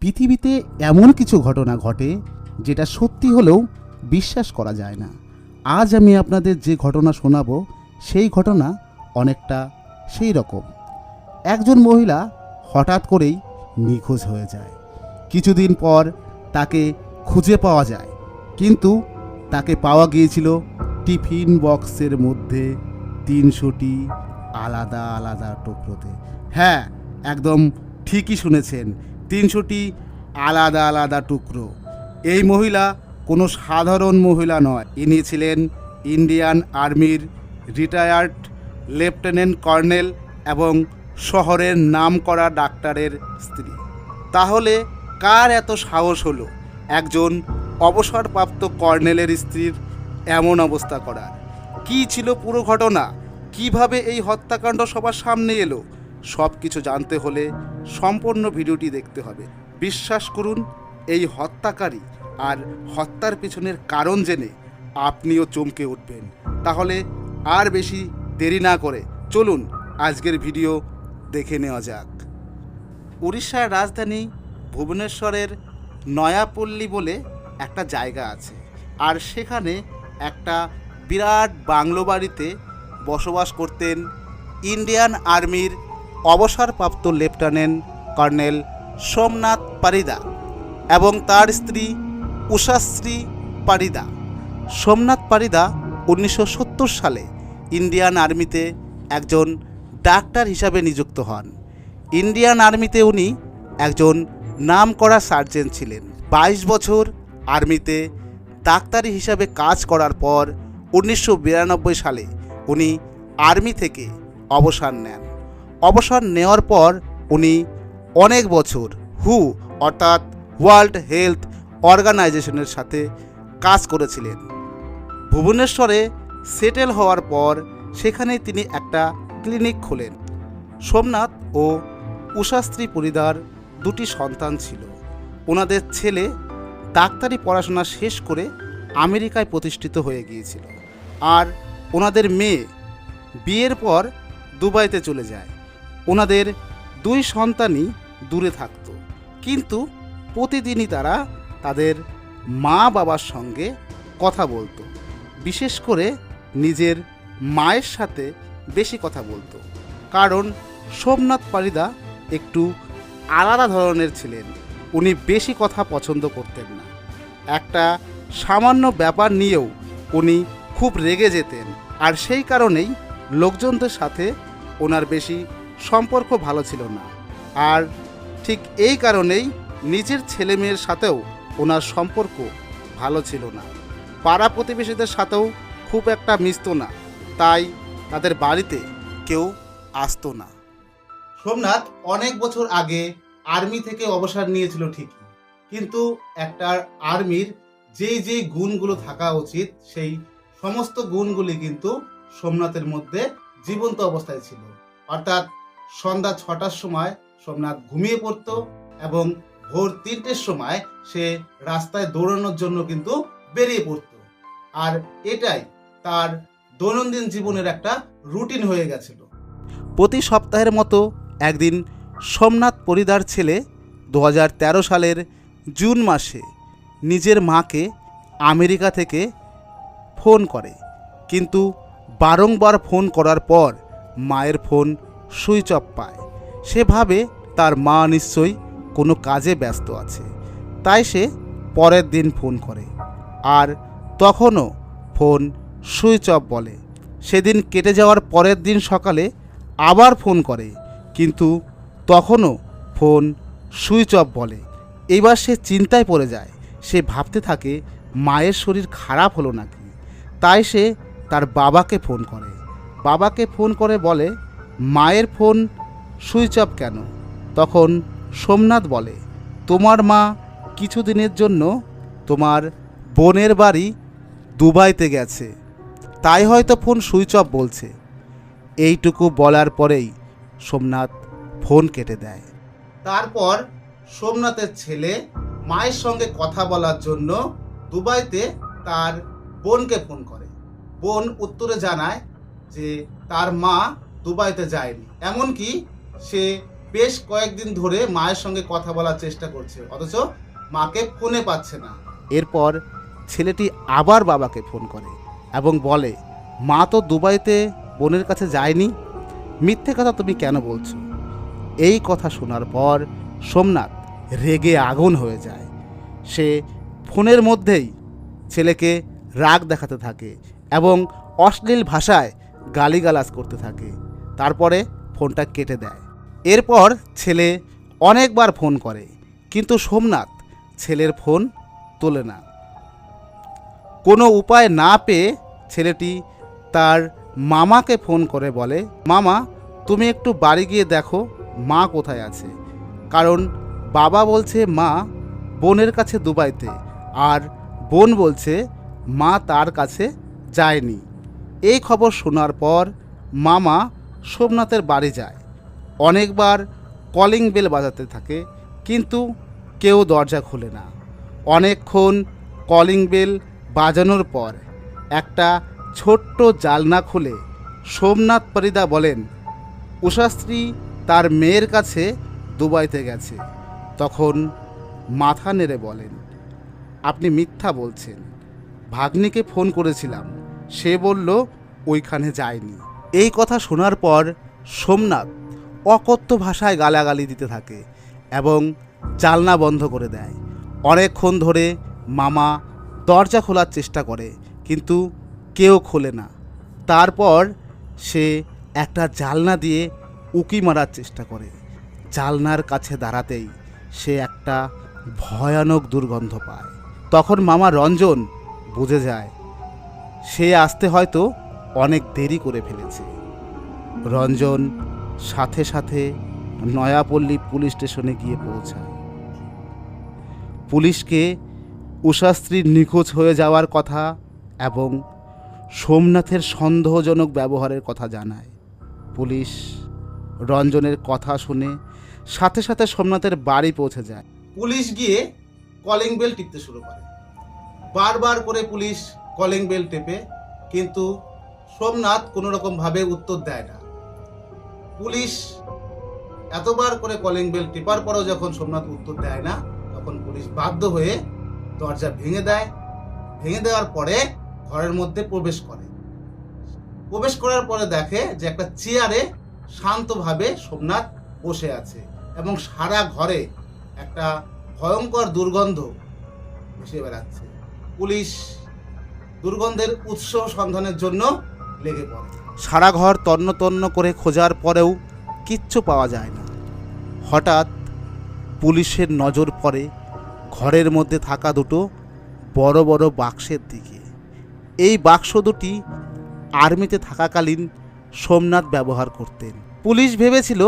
পৃথিবীতে এমন কিছু ঘটনা ঘটে যেটা সত্যি হলেও বিশ্বাস করা যায় না। আজ আমি আপনাদের যে ঘটনা শোনাবো, সেই ঘটনা অনেকটা সেই রকম। একজন মহিলা হঠাৎ করেই নিখোঁজ হয়ে যায়। কিছুদিন পর তাকে খুঁজে পাওয়া যায়, কিন্তু তাকে পাওয়া গিয়েছিল টিফিন বক্সের মধ্যে তিনশোটি আলাদা আলাদা টুকরোতে। হ্যাঁ একদম ঠিকই শুনেছেন তিনশোটি আলাদা আলাদা টুকরো। এই মহিলা কোনো সাধারণ মহিলা নয়। ইনি ছিলেন ইন্ডিয়ান আর্মির রিটায়ার্ড লেফটেন্যান্ট কর্নেল এবং শহরের নামকরা ডাক্তারের স্ত্রী। তাহলে কার এত সাহস হলো? একজন অবসরপ্রাপ্ত কর্নেলের স্ত্রীর এমন অবস্থা করার। কি ছিল পুরো ঘটনা? কীভাবে এই হত্যাকাণ্ড সবার সামনে এলো? সব কিছু জানতে হলে সম্পূর্ণ ভিডিওটি দেখতে হবে। বিশ্বাস করুন, এই হত্যাকারী আর হত্যার পিছনের কারণ জেনে আপনিও চমকে উঠবেন। তাহলে আর বেশি দেরি না করে চলুন আজকের ভিডিও দেখে নেওয়া যাক। উড়িষ্যার রাজধানী ভুবনেশ্বরের নয়াপল্লী বলে একটা জায়গা আছে আর সেখানে একটা বিরাট বাংলো বাড়িতে বসবাস করতেন ইন্ডিয়ান আর্মির অবসরপ্রাপ্ত লেফটেন্যান্ট কর্নেল সোমনাথ পারিদা এবং তার স্ত্রী উষাশ্রী পারিদা। সোমনাথ পারিদা উনিশশো সত্তর সালে ইন্ডিয়ান আর্মিতে একজন ডাক্তার হিসাবে নিযুক্ত হন। ইন্ডিয়ান আর্মিতে উনি একজন নামকরা সার্জেন ছিলেন। বাইশ বছর আর্মিতে ডাক্তারি হিসাবে কাজ করার পর উনিশশো বিরানব্বই সালে উনি আর্মি থেকে অবসর নেন। অবসর নেওয়ার পর উনি অনেক বছর হু, অর্থাৎ ওয়ার্ল্ড হেলথ অর্গানাইজেশনের সাথে কাজ করেছিলেন। ভুবনেশ্বরে সেটেল হওয়ার পর সেখানে তিনি একটা ক্লিনিক খোলেন। সোমনাথ ও উষাস্ত্রী পরিদার দুটি সন্তান ছিল। ওনাদের ছেলে ডাক্তারি পড়াশোনা শেষ করে আমেরিকায় প্রতিষ্ঠিত হয়ে গিয়েছিল। আর ওনাদের মেয়ে বিয়ের পর দুবাইতে চলে যায়। ওনাদের দুই সন্তানই দূরে থাকতো। কিন্তু প্রতিদিনই তারা তাদের মা বাবার সঙ্গে কথা বলতো। বিশেষ করে নিজের মায়ের সাথে বেশি কথা বলতো। কারণ সোমনাথ পারিদা একটু আলাদা ধরনের ছিলেন। উনি বেশি কথা পছন্দ করতেন না। একটা সামান্য ব্যাপার নিয়েও উনি খুব রেগে যেতেন। আর সেই কারণেই লোকজনদের সাথে ওনার বেশি সম্পর্ক ভালো ছিল না। আর ঠিক এই কারণেই নিজের ছেলে মেয়ের সাথেও ওনার সম্পর্ক ভালো ছিল না। পাড়া প্রতিবেশীদের সাথেও খুব একটা মিশতো না। তাই তাদের বাড়িতে কেউ আসতো না। সোমনাথ অনেক বছর আগে আর্মি থেকে অবসর নিয়েছিল ঠিকই। কিন্তু একটা আর্মির যেই যেই গুণগুলো থাকা উচিত, সেই সমস্ত গুণগুলি কিন্তু সোমনাথের মধ্যে জীবন্ত অবস্থায় ছিল। অর্থাৎ সন্ধ্যা ছটার সময় সোমনাথ ঘুমিয়ে পড়তো এবং ভোর তিনটের সময় সে রাস্তায় দৌড়ানোর জন্য কিন্তু বেরিয়ে পড়তো। আর এটাই তার দৈনন্দিন জীবনের একটা রুটিন হয়ে গেছিল। প্রতি সপ্তাহের মতো একদিন সোমনাথ পরিদার ছেলে দু হাজার তেরো সালের জুন মাসে নিজের মাকে আমেরিকা থেকে ফোন করে। কিন্তু বারংবার ফোন করার পর মায়ের ফোন সুইচ অফ পায়। সে ভাবে তার মা নিশ্চয়ই কোনো কাজে ব্যস্ত আছে। তাই সে পরের দিন ফোন করে। আর তখনও ফোন সুইচ অফ বলে। সেদিন কেটে যাওয়ার পরের দিন সকালে আবার ফোন করে। কিন্তু তখনও ফোন সুইচ অফ বলে। এবার সে চিন্তায় পড়ে যায়। সে ভাবতে থাকে, মায়ের শরীর খারাপ হলো নাকি? তাই সে তার বাবাকে ফোন করে। বাবাকে ফোন করে বলে মায়ের ফোন সুইচ অফ কেন? তখন সোমনাথ বলে, তোমার মা কিছুদিনের জন্য তোমার বোনের বাড়ি দুবাইতে গেছে। তাই হয়তো ফোন সুইচ অফ বলছে। এইটুকু বলার পরেই সোমনাথ ফোন কেটে দেয়। তারপর সোমনাথের ছেলে মায়ের সঙ্গে কথা বলার জন্য দুবাইতে তার বোনকে ফোন করে। বোন উত্তরে জানায় যে তার মা দুবাইতে যায়নি। এমনকি সে বেশ কয়েকদিন ধরে মায়ের সঙ্গে কথা বলার চেষ্টা করছে, অথচ মাকে ফোনে পাচ্ছে না। এরপর ছেলেটি আবার বাবাকে ফোন করে এবং বলে, মা তো দুবাইতে বোনের কাছে যায়নি। মিথ্যে কথা তুমি কেন বলছো? এই কথা শোনার পর সোমনাথ রেগে আগুন হয়ে যায়। সে ফোনের মধ্যেই ছেলেকে রাগ দেখাতে থাকে এবং অশ্লীল ভাষায় গালিগালাজ করতে থাকে। তারপরে ফোনটা কেটে দেয়। এরপর ছেলে অনেকবার ফোন করে, কিন্তু সোমনাথ ছেলের ফোন তোলে না। কোনো উপায় না পেয়ে ছেলেটি তার মামাকে ফোন করে বলে, মামা, তুমি একটু বাড়ি গিয়ে দেখো, মা কোথায় আছে। কারণ বাবা বলছে মা বোনের কাছে দুবাইতে, আর বোন বলছে মা তার কাছে যায়নি। এই খবর শোনার পর মামা সোমনাথের বাড়ি যায়। অনেকবার কলিং বেল বাজাতে থাকে, কিন্তু কেউ দরজা খোলে না। অনেকক্ষণ কলিং বেল বাজানোর পর একটা ছোট্ট জালনা খুলে সোমনাথ পরিদা বলেন উষাস্ত্রী তার মেয়ের কাছে দুবাইতে গেছে। তখন মাথা নেড়ে বলেন, আপনি মিথ্যা বলছেন। ভাগ্নিকে ফোন করেছিলাম। সে বলল, ওইখানে যায়নি। এই কথা শোনার পর সোমনাথ অকথ্য ভাষায় গালাগালি দিতে থাকে এবং জালনা বন্ধ করে দেয়। অনেকক্ষণ ধরে মামা দরজা খোলার চেষ্টা করে, কিন্তু কেউ খোলে না। তারপর সে একটা জালনা দিয়ে উকি মারার চেষ্টা করে। জালনার কাছে দাঁড়াতেই সে একটা ভয়ানক দুর্গন্ধ পায়। তখন মামা রঞ্জন বুঝে যায়, সে আসতে হয়তো অনেক দেরি করে ফেলেছে। রঞ্জন সাথে সাথে নয়াপল্লী পুলিশ স্টেশনে গিয়ে পৌঁছায়। পুলিশকে উষাস্ত্রীর নিখোঁজ হয়ে যাওয়ার কথা এবং সোমনাথের সন্দেহজনক ব্যবহারের কথা জানায়। পুলিশ রঞ্জনের কথা শুনে সাথে সাথে সোমনাথের বাড়ি পৌঁছে যায়। পুলিশ গিয়ে কলিং বেল টিপতে শুরু করে। বারবার করে পুলিশ কলিং বেল টেপে, কিন্তু সোমনাথ কোনো রকমভাবে উত্তর দেয় না। পুলিশ এতবার করে কলিং বেল টিপার পরেও যখন সোমনাথ উত্তর দেয় না, তখন পুলিশ বাধ্য হয়ে দরজা ভেঙে দেয়। ভেঙে দেওয়ার পরে ঘরের মধ্যে প্রবেশ করে। প্রবেশ করার পরে দেখে যে একটা চেয়ারে শান্তভাবে সোমনাথ বসে আছে এবং সারা ঘরে একটা ভয়ঙ্কর দুর্গন্ধ ভেসে বেড়াচ্ছে। পুলিশ দুর্গন্ধের উৎস সন্ধানের জন্য লেগে পড়ে। সারা ঘর তন্ন তন্ন করে খোঁজার পরেও কিচ্ছু পাওয়া যায় না। হঠাৎ পুলিশের নজর পড়ে ঘরের মধ্যে থাকা দুটো বড় বড় বাক্সের দিকে। এই বাক্স দুটি আর্মিতে থাকাকালীন সোমনাথ ব্যবহার করতেন। পুলিশ ভেবেছিল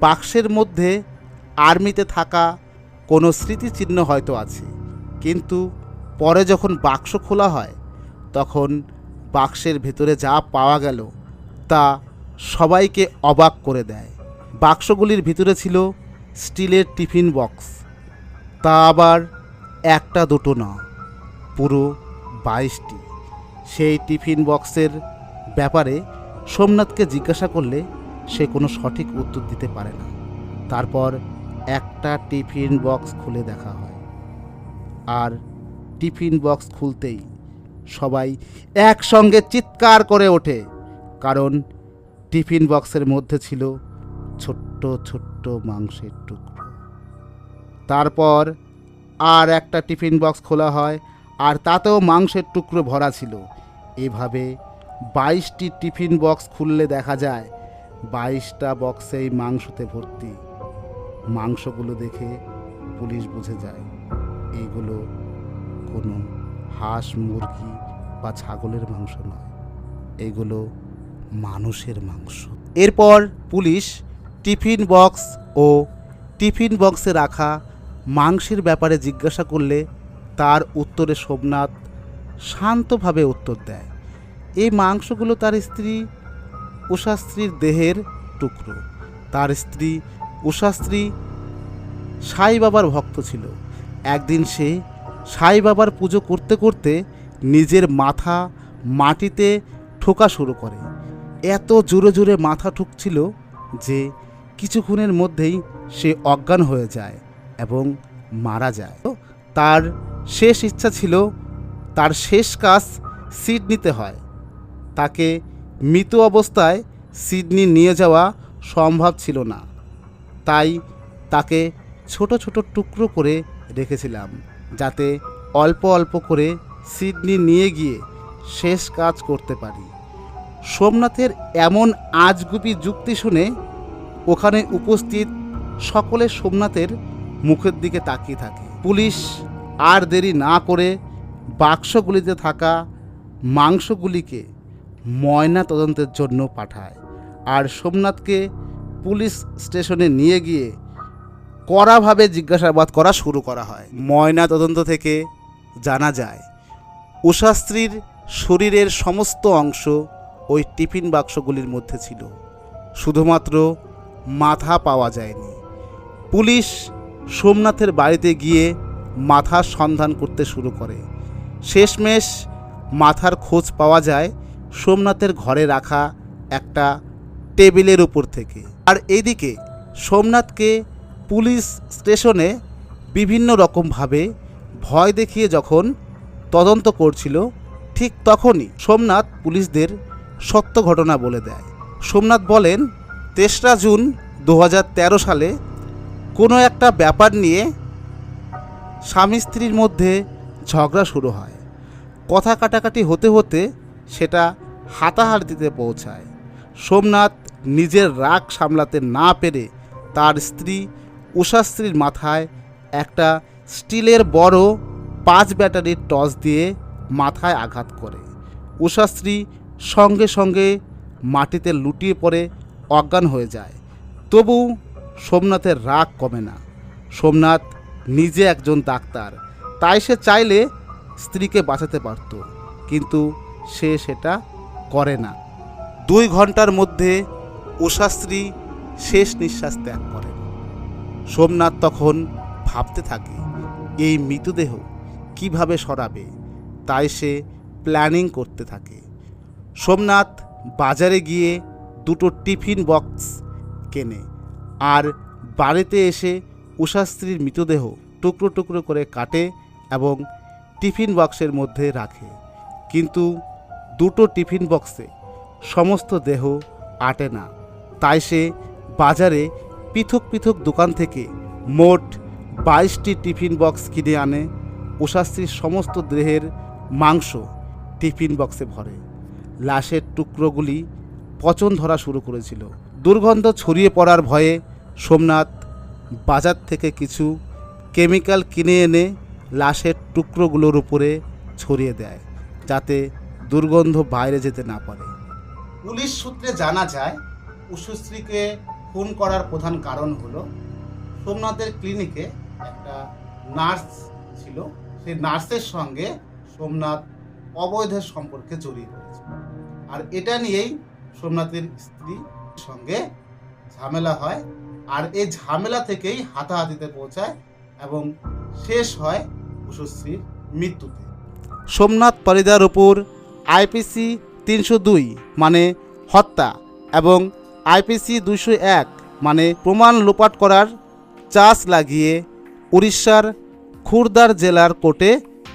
বাক্সের মধ্যে আর্মিতে থাকা কোনো স্মৃতিচিহ্ন হয়তো আছে। কিন্তু পরে যখন বাক্স খোলা হয়, তখন বাক্সের ভেতরে যা পাওয়া গেল, তা সবাইকে অবাক করে দেয়। বাক্সগুলির ভিতরে ছিল স্টিলের টিফিন বক্স। তা আবার একটা দুটো না, পুরো বাইশটি। সেই টিফিন বক্সের ব্যাপারে সোমনাথকে জিজ্ঞাসা করলে সে কোনো সঠিক উত্তর দিতে পারে না। তারপর একটা টিফিন বক্স খুলে দেখা হয়। আর টিফিন বক্স খুলতেই সবাই একসঙ্গে চিৎকার করে ওঠে, কারণ টিফিন বক্সের মধ্যে ছিল ছোট্ট ছোট্ট মাংসের টুকরো। তারপর আর একটা টিফিন বক্স খোলা হয়, আর তাতেও মাংসের টুকরো ভরা ছিল। এভাবে বাইশটি টিফিন বক্স খুললে দেখা যায়, বাইশটা বক্সেই মাংসতে ভর্তি। মাংসগুলো দেখে পুলিশ বুঝে যায় এইগুলো কোনো হাঁস, মুরগি বা ছাগলের মাংস নয়। এগুলো মানুষের মাংস। এরপর পুলিশ টিফিন বক্স ও টিফিন বক্সে রাখা মাংসের ব্যাপারে জিজ্ঞাসা করলে তার উত্তরে সোমনাথ শান্তভাবে উত্তর দেয়, এই মাংসগুলো তার স্ত্রী উষাস্ত্রীর দেহের টুকরো। তার স্ত্রী উষাস্ত্রী সাই বাবার ভক্ত ছিল। একদিন সে সাই বাবার পুজো করতে করতে নিজের মাথা মাটিতে ঠোকা শুরু করে। এত জোরে জোরে মাথা ঠুকছিল যে কিছুক্ষণের মধ্যেই সে অজ্ঞান হয়ে যায় এবং মারা যায়। তার শেষ ইচ্ছা ছিল, তার শেষ কাজ সিডনিতে হয়। তাকে মৃত অবস্থায় সিডনি নিয়ে যাওয়া সম্ভব ছিল না। তাই তাকে ছোট ছোট টুকরো করে রেখেছিলাম। যাতে অল্প অল্প করে সিডনি নিয়ে গিয়ে শেষ কাজ করতে পারি। সোমনাথের এমন আজগুবি যুক্তি শুনে ওখানে উপস্থিত সকলে সোমনাথের মুখের দিকে তাকিয়ে থাকে। পুলিশ আর দেরি না করে বাক্সগুলিতে থাকা মাংসগুলিকে ময়না তদন্তের জন্য পাঠায়। আর সোমনাথকে পুলিশ স্টেশনে নিয়ে গিয়ে কড়াভাবে জিজ্ঞাসাবাদ করা শুরু করা হয়। ময়না তদন্ত থেকে জানা যায় উষাস্ত্রীর শরীরের সমস্ত অংশ ওই টিফিন বাক্সগুলির মধ্যে ছিল। শুধুমাত্র মাথা পাওয়া যায়নি। পুলিশ সোমনাথের বাড়িতে গিয়ে মাথার সন্ধান করতে শুরু করে। শেষমেশ মাথার খোঁজ পাওয়া যায় সোমনাথের ঘরে রাখা একটা টেবিলের উপর থেকে। আর এইদিকে সোমনাথকে পুলিশ স্টেশনে বিভিন্ন রকমভাবে ভয় দেখিয়ে যখন তদন্ত করছিল, ঠিক তখনই সোমনাথ পুলিশদের সত্য ঘটনা বলে দেয়। সোমনাথ বলেন, তেসরা জুন দু হাজার তেরো সালে কোনো একটা ব্যাপার নিয়ে স্বামী স্ত্রীর মধ্যে ঝগড়া শুরু হয়। কথা কাটাকাটি হতে হতে সেটা হাতাহাতিতে পৌঁছায়। সোমনাথ নিজের রাগ সামলাতে না পেরে তার স্ত্রী উষাস্ত্রীর মাথায় একটা স্টিলের বড় পাঁচ ব্যাটারির টস দিয়ে মাথায় আঘাত করে। উষাস্ত্রী সঙ্গে সঙ্গে মাটিতে লুটিয়ে পড়ে, অজ্ঞান হয়ে যায়। তবু সোমনাথের রাগ কমে না। সোমনাথ নিজে একজন ডাক্তার, তাই সে চাইলে স্ত্রীকে বাঁচাতে পারত, কিন্তু সে সেটা করে না। দুই ঘণ্টার মধ্যে উষাস্ত্রী শেষ নিঃশ্বাস ত্যাগ করেন সোমনাথ তখন ভাবতে থাকে, এই মৃতদেহ কীভাবে সরাবে? তাই সে প্ল্যানিং করতে থাকে। সোমনাথ বাজারে গিয়ে দুটো টিফিন বক্স কেনে আর বাড়িতে এসে উষাস্ত্রীর মৃতদেহ টুকরো টুকরো করে কাটে এবং টিফিন বক্সের মধ্যে রাখে। কিন্তু দুটো টিফিন বক্সে সমস্ত দেহ আটে না। তাই সে বাজারে পৃথক পৃথক দোকান থেকে মোট বাইশটি টিফিন বক্স কিনে আনে উষাস্ত্রীর সমস্ত দেহের মাংস টিফিন বক্সে ভরে। লাশের টুকরোগুলি পচন ধরা শুরু করেছিল। দুর্গন্ধ ছড়িয়ে পড়ার ভয়ে সোমনাথ বাজার থেকে কিছু কেমিক্যাল কিনে এনে লাশের টুকরোগুলোর উপরে ছড়িয়ে দেয়, যাতে দুর্গন্ধ বাইরে যেতে না পারে। পুলিশ সূত্রে জানা যায়, উষুশ্রীকে খুন করার প্রধান কারণ হলো সোমনাথের ক্লিনিকে একটা নার্স ছিল। সেই নার্সের সঙ্গে সোমনাথ অবৈধ সম্পর্কে জড়িয়ে পড়েছে। আর এটা নিয়েই সোমনাথের স্ত্রী সঙ্গে ঝামেলা হয়। আর এই ঝামেলা থেকেই হাতাহাতিতে পৌঁছায় এবং শেষ হয় উষশ্রীর মৃত্যুতে। সোমনাথ পরিদার উপর আইপিসি তিনশো দুই মানে হত্যা এবং আইপিসি দুইশো এক মানে প্রমাণ লোপাট করার চাষ লাগিয়ে উড়িষ্যার খুরদার জেলার কোর্টে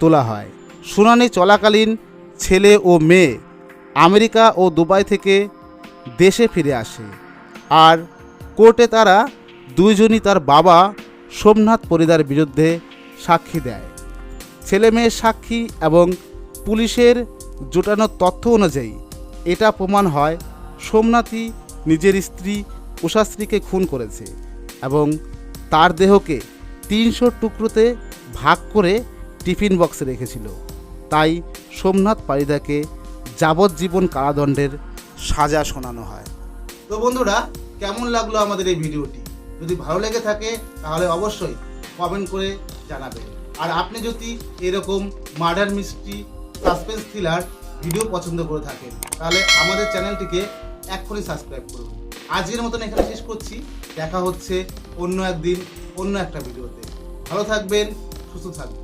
তোলা হয়। শুনানি চলাকালীন ছেলে ও মেয়ে আমেরিকা ও দুবাই থেকে দেশে ফিরে আসে আর কোর্টে তারা দুইজনই তার বাবা সোমনাথ পরিদার বিরুদ্ধে সাক্ষী দেয়। ছেলে মেয়ের সাক্ষী এবং পুলিশের জোটানো তথ্য অনুযায়ী এটা প্রমাণ হয় সোমনাথই নিজের স্ত্রী উষাশ্রীকে খুন করেছে এবং তার দেহকে তিনশো টুকরোতে ভাগ করে টিফিন বক্সে রেখেছিল। তাই সোমনাথ পারিদাকে যাবজ্জীবন কারাদণ্ডের সাজা শোনানো হয়। তো বন্ধুরা, কেমন লাগল আমাদের এই ভিডিওটি? যদি ভালো লেগে থাকে, তাহলে অবশ্যই কমেন্ট করে জানাবেন। আর আপনি যদি এরকম murder mystery suspense thriller video পছন্দ করে থাকেন, তাহলে আমাদের চ্যানেলটিকে এক্ষুনি সাবস্ক্রাইব করুন। আজকের মতন এখানে শেষ করছি। দেখা হচ্ছে অন্য একদিন, অন্য একটা ভিডিওতে। ভালো থাকবেন, সুস্থ থাকবেন।